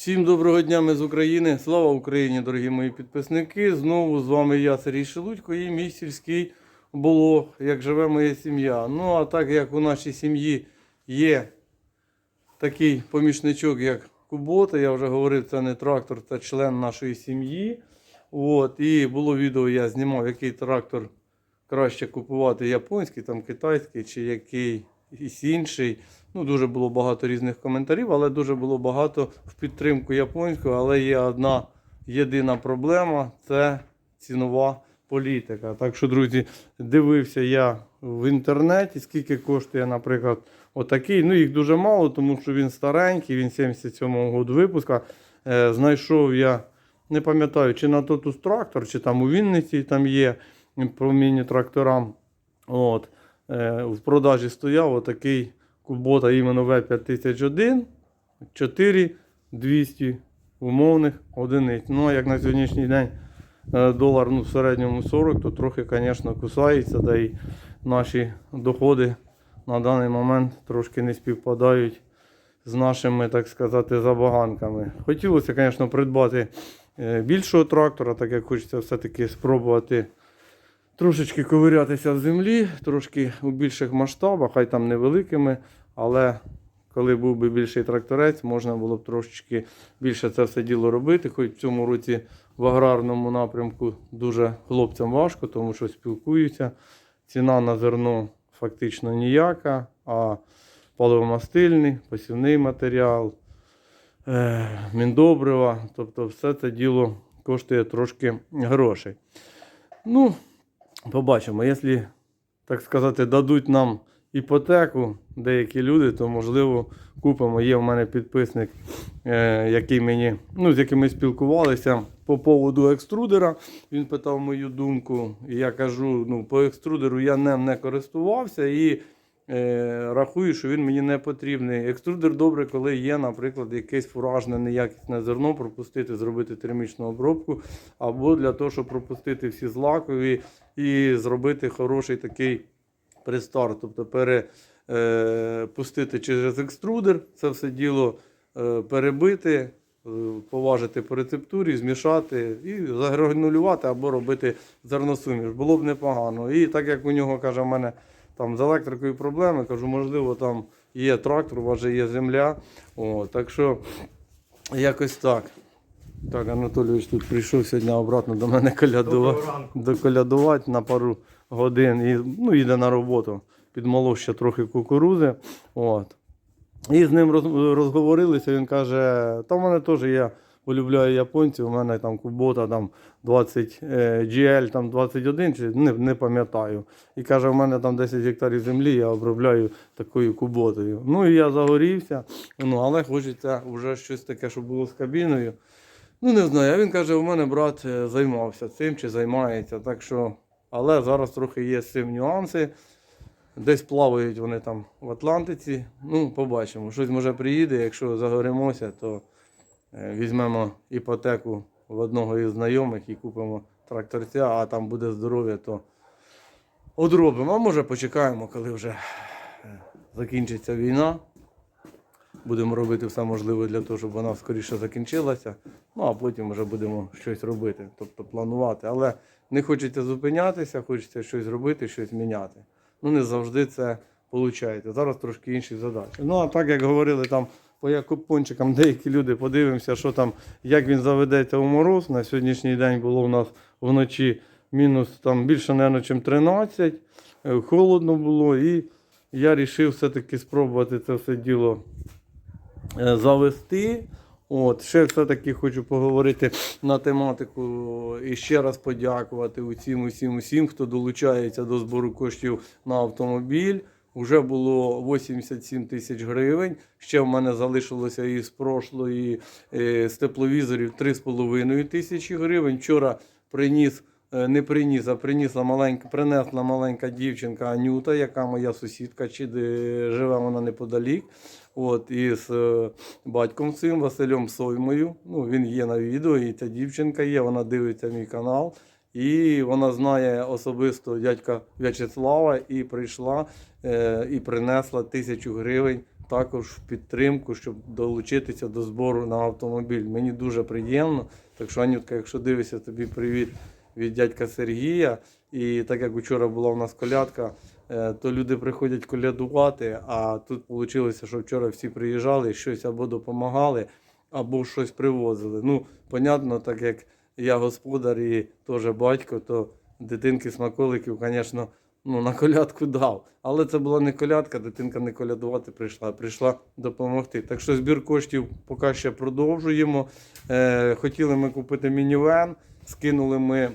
Всім доброго дня, ми з України. Слава Україні, дорогі мої підписники. Знову з вами я, Сергій Шелудько, і мій сільський блог, як живе моя сім'я. Ну, а так як у нашій сім'ї є такий помічничок, як Кубота, я вже говорив, це не трактор, це член нашої сім'ї. От, і було відео, я знімав, який трактор краще купувати японський, там китайський чи якийсь інший. Ну, дуже було багато різних коментарів, але дуже було багато в підтримку японського. Але є одна єдина проблема це цінова політика. Так що, друзі, дивився я в інтернеті, скільки коштує, наприклад, отакий. Ну, їх дуже мало, тому що він старенький, він 77-го року випуска. Е, знайшов я, не пам'ятаю, чи на Тотус трактор, чи там у Вінниці там є по міні-тракторам. От. Е, в продажі стояв отакий Кубота іменно В5001, 4200 умовних одиниць. Ну, а як на сьогоднішній день е, долар ну, в середньому 40, то трохи, звісно, кусається, да і наші доходи на даний момент трошки не співпадають з нашими, так сказати, забаганками. Хотілося, звісно, придбати е, більшого трактора, так як хочеться все-таки спробувати трошечки ковирятися в землі, трошки у більших масштабах, хай там невеликими, але коли був би більший тракторець, можна було б трошечки більше це все діло робити. Хоч в цьому році в аграрному напрямку дуже хлопцям важко, тому що спілкуються. Ціна на зерно фактично ніяка, а паливомастильний, посівний матеріал, е, міндобрива, тобто все це діло коштує трошки грошей. Ну, побачимо, якщо, так сказати, дадуть нам іпотеку деякі люди, то можливо купимо. Є в мене підписник, е, який мені, ну, з яким ми спілкувалися по поводу екструдера. Він питав мою думку. І я кажу: ну, по екструдеру я ним не користувався і е, рахую, що він мені не потрібний. Екструдер добре, коли є, наприклад, якесь фуражне неякісне зерно, пропустити, зробити термічну обробку, або для того, щоб пропустити всі злакові і зробити хороший такий пристарт, тобто перепустити через екструдер, це все діло е, перебити, е, поважити по рецептурі, змішати і загранулювати або робити зерносуміш. Було б непогано. І так як у нього каже, в мене там з електрикою проблеми, кажу, можливо, там є трактор, у вас же є земля. О, так що якось так. Так, Анатолійович тут прийшов сьогодні обратно до мене колядувати, доколядувати на пару годин і ну, їде на роботу. Підмолов ще трохи кукурузи. От. І з ним роз- розговорилися. Він каже: та в мене теж я полюбляю японців, у мене там кубота там 20 е, GL там 21, чи не, не пам'ятаю. І каже, у мене там 10 гектарів землі, я обробляю такою куботою. Ну і я загорівся, ну, але хочеться вже щось таке, щоб було з кабіною. Ну, не знаю. Він каже, у мене брат е, займався цим чи займається. Так що, але зараз трохи є з цим нюанси. Десь плавають вони там в Атлантиці. Ну, побачимо. Щось може приїде. Якщо загоримося, то е, візьмемо іпотеку в одного із знайомих і купимо тракторця, а там буде здоров'я, то одробимо. А може почекаємо, коли вже е, закінчиться війна. Будемо робити все можливе для того, щоб вона скоріше закінчилася. Ну а потім вже будемо щось робити, тобто планувати. Але не хочеться зупинятися, хочеться щось робити, щось міняти. Ну не завжди це виходить. Зараз трошки інші задачі. Ну а так як говорили там по якупончикам деякі люди, подивимося, що там, як він заведеться у мороз. На сьогоднішній день було у нас вночі мінус там більше, мабуть, ніж 13. Е, Холодно було, і я вирішив все-таки спробувати це все діло завести. От, ще все-таки хочу поговорити на тематику і ще раз подякувати усім, усім, усім, хто долучається до збору коштів на автомобіль. Уже було 87 тисяч гривень. Ще в мене залишилося із прошлої е, з тепловізорів 3,5 тисячі гривень. Вчора приніс, е, не приніс, а принесла маленька, принесла маленька дівчинка Анюта, яка моя сусідка, чи живе вона неподалік. От, із е, батьком цим Василем Соймою. Ну, він є на відео, і ця дівчинка є, вона дивиться мій канал. І вона знає особисто дядька В'ячеслава і прийшла е, і принесла тисячу гривень також в підтримку, щоб долучитися до збору на автомобіль. Мені дуже приємно. Так що, Анютка, якщо дивишся, тобі привіт від дядька Сергія. І так як вчора була у нас колядка, е, то люди приходять колядувати, а тут вийшло, що вчора всі приїжджали, щось або допомагали, або щось привозили. Ну, понятно, так як я господар і теж батько, то дитинки смаколиків, звісно, ну, на колядку дав. Але це була не колядка, дитинка не колядувати прийшла, а прийшла допомогти. Так що збір коштів поки ще продовжуємо. Е, хотіли ми купити мінівен, скинули ми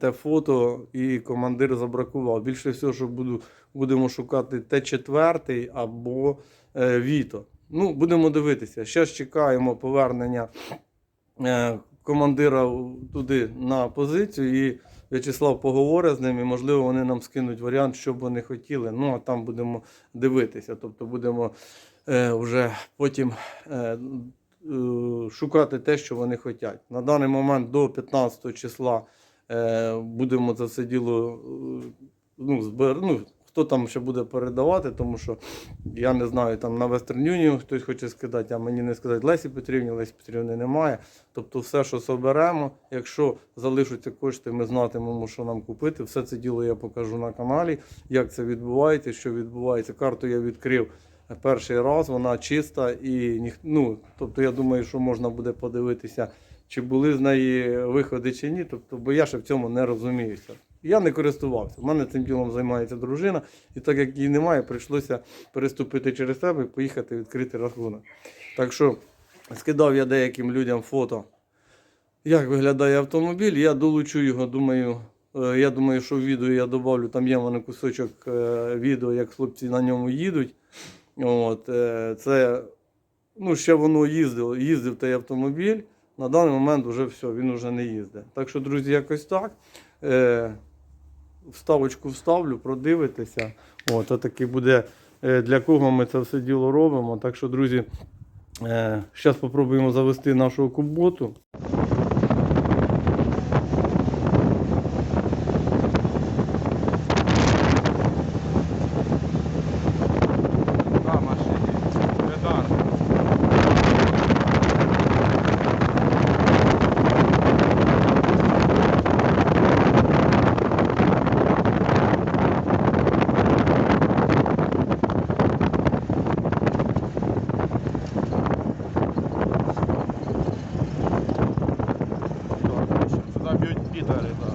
те фото, і командир забракував. Більше всього, що буду, будемо шукати Т4 або е, Віто. Ну, будемо дивитися. Зараз чекаємо повернення е, командира туди на позицію. І В'ячеслав поговорить з ними, можливо, вони нам скинуть варіант, що б вони хотіли. Ну, а там будемо дивитися. Тобто будемо е, вже потім е, е, шукати те, що вони хочуть. На даний момент до 15 числа е, будемо це все діло е, ну, збер... ну, хто там ще буде передавати, тому що я не знаю, там на Western Union хтось хоче скидати, а мені не сказати Лесі Петрівні, Лесі Петрівни немає. Тобто все, що соберемо, якщо залишаться кошти, ми знатимемо, що нам купити. Все це діло я покажу на каналі, як це відбувається, що відбувається. Карту я відкрив перший раз, вона чиста і ніх... ну, тобто я думаю, що можна буде подивитися, чи були з неї виходи чи ні. Тобто, бо я ще в цьому не розуміюся. Я не користувався. У мене цим ділом займається дружина, і так як її немає, прийшлося переступити через себе і поїхати відкрити рахунок. Так що скидав я деяким людям фото, як виглядає автомобіль. Я долучу його, думаю. е, Я думаю, що в відео я додавлю, там є в мене кусочок е, відео, як хлопці на ньому їдуть. От, е, це, ну, ще воно їздило, їздив той автомобіль. На даний момент вже все, він вже не їздить. Так що, друзі, якось так. Е, вставочку вставлю, продивитися. От, такий буде е, для кого ми це все діло робимо. Так що, друзі, зараз спробуємо завести нашу куботу. Підари, так.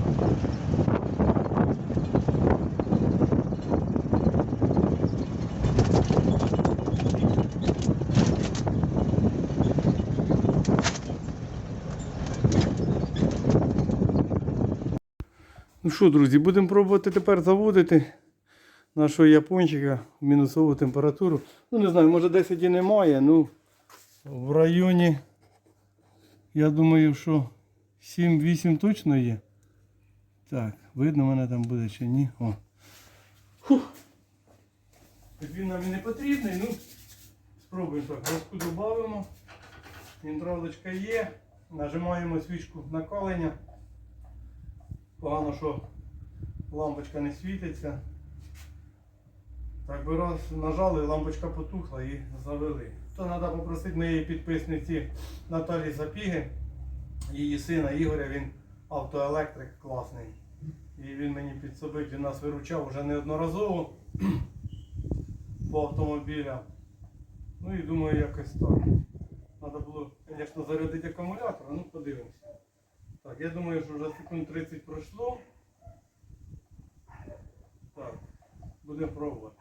Ну що, друзі, будемо пробувати тепер заводити нашого япончика в мінусову температуру. Ну, не знаю, може 10 і немає, ну в районі, я думаю, що 7-8 точно є. Так, видно мене там буде чи ні. О. Фух. Він нам і не потрібний, ну спробуємо так. Розку додаємо. Інтравочка є. Нажимаємо свічку накалення. Погано, що лампочка не світиться. Так би раз нажали, лампочка потухла і завели. То треба попросити моєї підписниці Наталі Запіги, її сина Ігоря, він автоелектрик класний. І він мені підсобив, він нас виручав вже неодноразово по автомобілям. Ну і думаю, якось так. Треба було, звісно, зарядити акумулятор, ну подивимося. Так, я думаю, що вже секунд 30 пройшло. Так, будемо пробувати.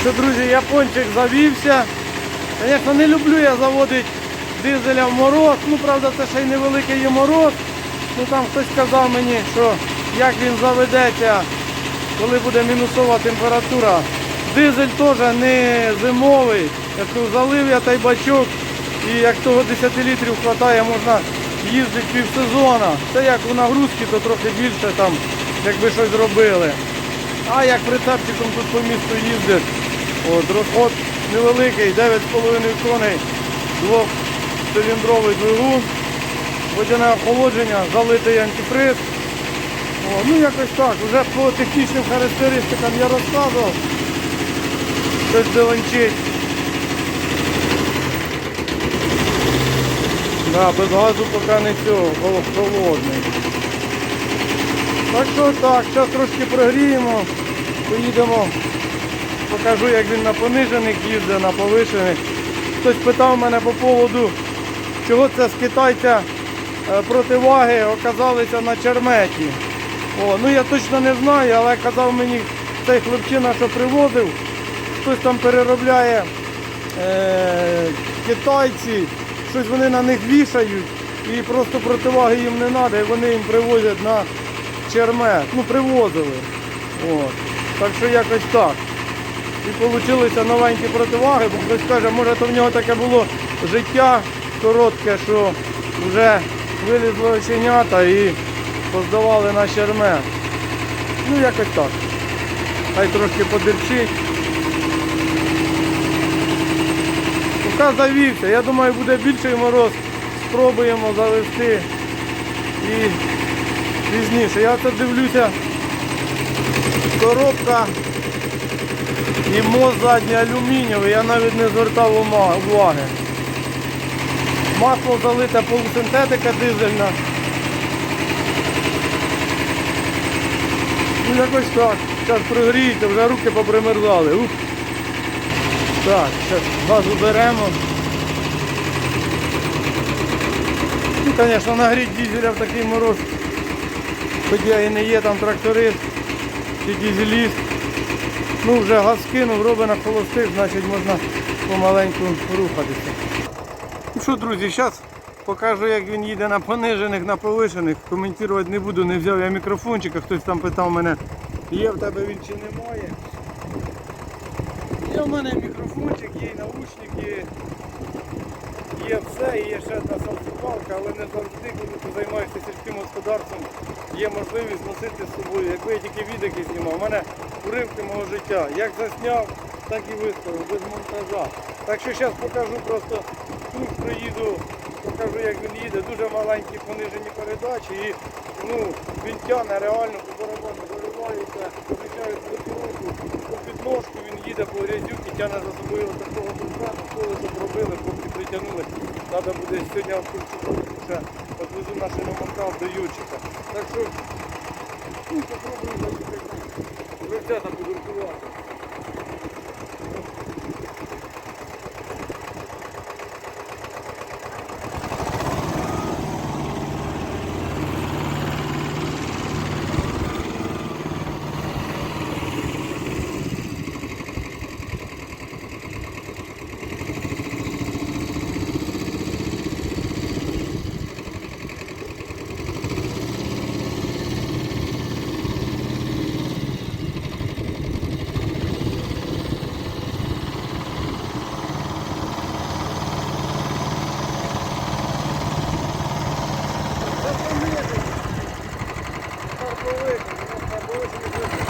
Що, друзі, япончик завівся. Звісно, не люблю я заводити дизеля в мороз. Ну, правда, це ще й невеликий є мороз. Ну там хтось сказав мені, що як він заведеться, коли буде мінусова температура. Дизель теж не зимовий. Я кажу, залив я той бачок і як того 10 літрів вистачає, можна їздити півсезона. Це як у нагрузці, то трохи більше там, якби щось зробили. А як прицепчиком тут по місту їздиш, От, розход невеликий, 9,5 коней, двохциліндровий двигун, водяне охолодження, залитий антифриз. О, ну якось так. Вже по технічним характеристикам я розказував. Щось деленчить. Да, без газу поки не цього, хол- холодний. Так що так, зараз трошки прогріємо, поїдемо, покажу, як він на понижених їздить, на повишених. Хтось питав мене по поводу, чого це з китайця е, противаги оказалися на черметі. О, ну я точно не знаю, але казав мені цей хлопчина, що привозив, хтось там переробляє е, китайці, щось вони на них вішають і просто противаги їм не треба, і вони їм привозять на чермет. Ну, привозили. От. Так що якось так. І вийшли новенькі противаги, бо хтось каже, може то в нього таке було життя коротке, що вже вилізли оченята і поздавали на чермет. Ну якось так. Хай трошки подерчить. Поки завівся. Я думаю, буде більший мороз. Спробуємо завести і пізніше. Я це дивлюся. Коробка і мост задній алюмінієвий, я навіть не звертав уваги. Масло залите полусинтетика дизельна. Ну якось так. Зараз прогріється, вже руки попримерзали. Ух. Так, зараз газу беремо. Ну, звісно, нагріть дізеля в такий мороз. Хоч я і не є там тракторист чи дізеліст. Ну вже газ кинув, робить на холостих, значить можна помаленьку рухатися. Ну що, друзі, зараз покажу, як він їде на понижених, на повишених. Коментувати не буду, не взяв я мікрофончика, хтось там питав мене, є в тебе він чи немає. Є в мене мікрофончик, є і наушники, є все, і є ще одна салфікалка, але не завжди, коли ти займаєшся сільським господарством, є можливість носити з собою. Якби я тільки відео знімав, у мене уривки мого життя. Як засняв, так і виставив, без монтажа. Так що зараз покажу просто тут проїду, покажу як він їде. Дуже маленькі понижені передачі і ну, він тягне реально по барабану заривається, включають блокировку, по підножку він їде по грязюки, тягне за собою такого конкрету, колесо зробили, поки притягнули. Треба буде сьогодні автомобіль ще відвезу наш ремонта до Юрчика. Так що ну, попробую заїхати. Ребята подуркувати. Це Карповик,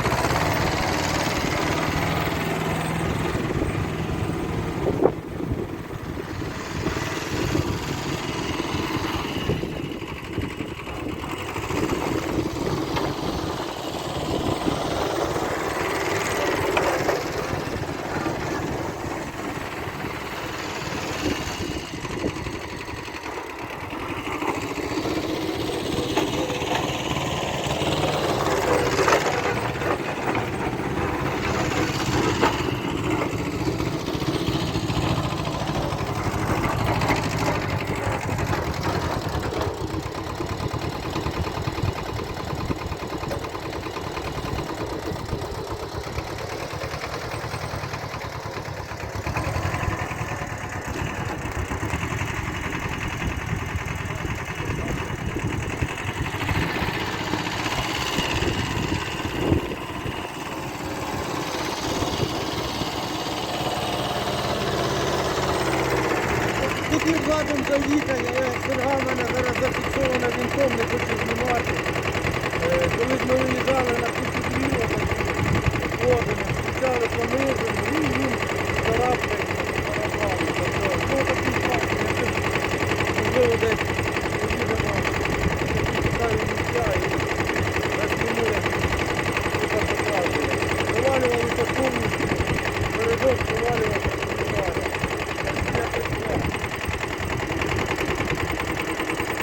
задом заїхати, Серга в мене зараз зафіксована вінком, не хочу знімати. Коли ми виїжджали на кучу дріва, водами, включали понижені, і він царапки, ну такі факти, можливо десь поїдемо в цікаві місця і заснімує, що там показує. Провалювалися повністю, передок провалювався, провалювався. Так, я таке.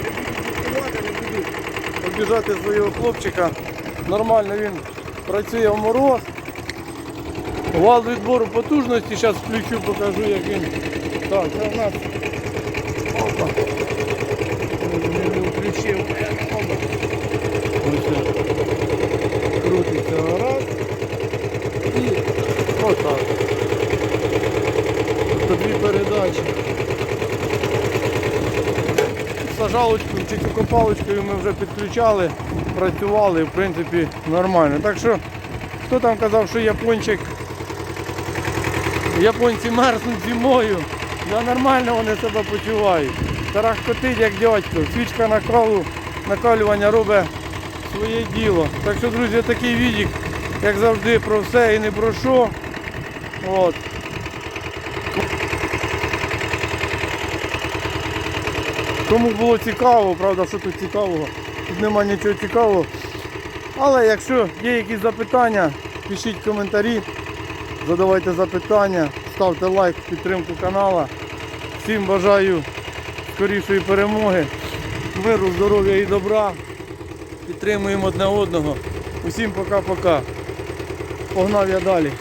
Не буду діставати, не буду обіжати свого хлопчика. Нормально він працює в мороз. Вал відбору потужності, зараз включу, покажу, як він. Так, це в нас. Опа. Включив. Опа. Крутиться раз. І отак. Дві передачі. Сажалочкою чи копалочкою ми вже підключали, працювали, в принципі, нормально. Так що, хто там казав, що япончик, японці мерзнуть зимою, да нормально вони себе почувають. Тарахкотить як дядько, свічка накалу, накалювання робить своє діло. Так що, друзі, такий відік, як завжди, про все і не про що. От. Кому було цікаво, правда, що тут цікавого? Тут нема нічого цікавого. Але якщо є якісь запитання, пишіть коментарі, задавайте запитання, ставте лайк підтримку каналу. Всім бажаю скорішої перемоги, миру, здоров'я і добра. Підтримуємо одне одного. Усім пока-пока. Погнав я далі.